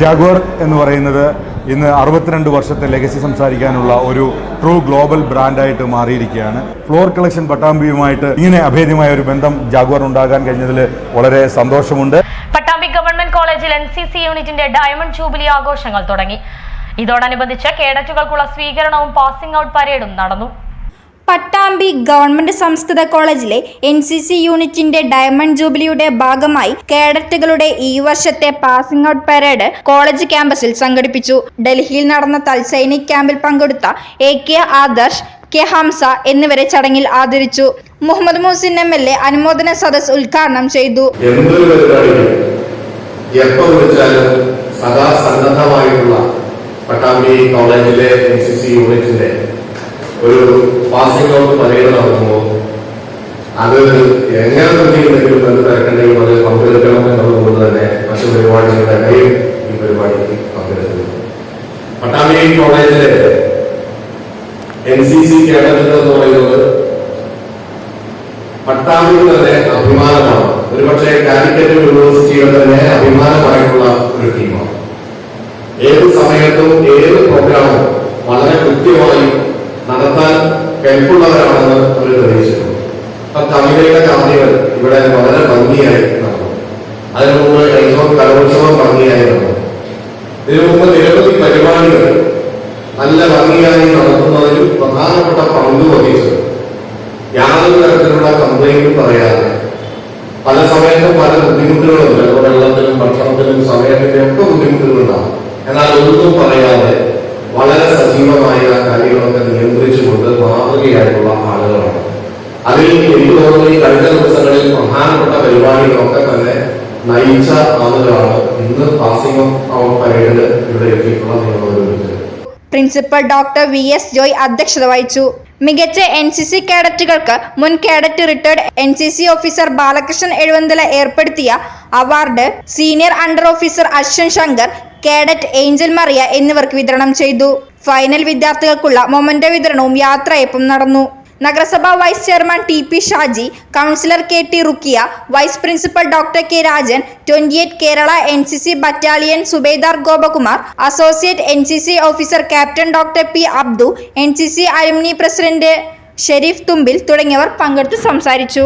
Jaguar എന്ന് പറയുന്നത് ഇന്ന് അറുപത്തിരണ്ട് വർഷത്തെ ലെഗസി സംസാരിക്കാനുള്ള ഒരു ട്രൂ ഗ്ലോബൽ ബ്രാൻഡായിട്ട് മാറിയിരിക്കുകയാണ്. ഫ്ലോർ കളക്ഷൻ പട്ടാമ്പിയുമായിട്ട് ഇങ്ങനെ അഭേദ്യമായ ഒരു ബന്ധം ജാഗ്വർ ഉണ്ടാകാൻ കഴിഞ്ഞതിൽ വളരെ സന്തോഷമുണ്ട്. പട്ടാമ്പി ഗവൺമെന്റ് കോളേജിൽ എൻ സി സി യൂണിറ്റിന്റെ ഡയമണ്ട് ജൂബിലി ആഘോഷങ്ങൾ തുടങ്ങി. ഇതോടനുബന്ധിച്ച് കേഡറ്റുകൾക്കുള്ള സ്വീകരണവും പാസിംഗ് ഔട്ട് പരേഡും നടന്നു. പട്ടാമ്പി ഗവൺമെന്റ് സംസ്കൃത കോളേജിലെ എൻ സി സി യൂണിറ്റിന്റെ ഡയമണ്ട് ജൂബിലിയുടെ ഭാഗമായി കേഡറ്റുകളുടെ ഈ വർഷത്തെ പാസിംഗ് ഔട്ട് പരേഡ് കോളേജ് ക്യാമ്പസിൽ സംഘടിപ്പിച്ചു. ഡൽഹിയിൽ നടന്ന തൽസൈനിക് ക്യാമ്പിൽ പങ്കെടുത്ത A K Adarsh K Hamsa എന്നിവരെ ചടങ്ങിൽ ആദരിച്ചു. Muhammad Muhsin M L A അനുമോദന സദസ് ഉദ്ഘാടനം ചെയ്തു. സദാ സന്നദ്ധമായിട്ടുള്ള പട്ടാമ്പി കോളേജിലെ എൻ സി സി യൂണിറ്റിന്റെ ഒരു പാസിംഗ് ഔട്ട് പരേഡ് നടക്കുമ്പോൾ അത് എങ്ങനെ നിർത്തിയിട്ടുണ്ടെങ്കിലും എന്ത് തിരക്കുണ്ടെങ്കിലും അത് പങ്കെടുക്കണം എന്നുള്ളതുകൊണ്ട് തന്നെ മറ്റു പരിപാടികളുടെ ഇടയിൽ ഈ പരിപാടിക്ക് പങ്കെടുക്കുന്നു. പട്ടാമ്പി കോളേജിലെ എൻ സി സി കേഡറ്റുകൾ എന്ന് പറയുന്നത് പട്ടാമ്പിക്ക് തന്നെ അഭിമാനമാണ്. ഒരുപക്ഷെ കാലിക്കറ്റ് യൂണിവേഴ്സിറ്റിയുടെ തന്നെ അഭിമാനമായിട്ടുള്ള ഒരു ടീമാണ് ഏത് സമയത്തും ഏത് പ്രോഗ്രാമും വളരെ കൃത്യമായി കെൽപ്പുള്ളവരാണെന്ന് അവർ തെളിയിച്ചിട്ടുണ്ട് ആ തമിഴയുടെ കാര്യങ്ങൾ ഇവിടെ വളരെ ഭംഗിയായി നടന്നു. അതിനു മുമ്പ് എൽസോൺ കലോത്സവം ഭംഗിയായി നടന്നു ഇതിനു മുമ്പ് നിരവധി പരിപാടികൾ നല്ല ഭംഗിയായി നടത്തുന്നതിൽ പ്രധാനപ്പെട്ട പങ്ക് വഹിച്ചത്. യാതൊരു തരത്തിലുള്ള കംപ്ലൈന്റും പറയാതെ. പല സമയത്തും പല ബുദ്ധിമുട്ടുകളും ചിലപ്പോൾ വെള്ളത്തിലും ഭക്ഷണത്തിലും സമയത്തിന്റെ ഒക്കെ ബുദ്ധിമുട്ടുകളുണ്ടാകും. എന്നാൽ ഒന്നും പറയാതെ വളരെ സജീവമായ കാര്യങ്ങളൊക്കെ നയിച്ച ആളുകളാണ് ഇന്ന് പാസിംഗ് ഓഫ് പരേഡ് ഇവിടെ എത്തിയിട്ടുള്ള principal doctor V S Joy അധ്യക്ഷത വഹിച്ചു. മികച്ച എൻ സി സി കേഡറ്റുകൾക്ക് മുൻ cadet retired N C C officer Balakrishnan Ezhuvanthala ഏർപ്പെടുത്തിയ award senior under officer Ashwin Shankar cadet Angel Mariya എന്നിവർക്ക് വിതരണം ചെയ്തു. ഫൈനൽ വിദ്യാർത്ഥികൾക്കുള്ള മൊമന്റോ വിതരണവും യാത്രയപ്പും നടന്നു. നഗരസഭാ vice chairman T P Shaji councillor K T Rukkiya vice principal doctor K Rajan twenty eight Kerala N C C battalion subedar Gopakumar associate N C C officer captain doctor P Abdu N C C alumni president Sharif Thumbil തുടങ്ങിയവർ പങ്കെടുത്ത് സംസാരിച്ചു.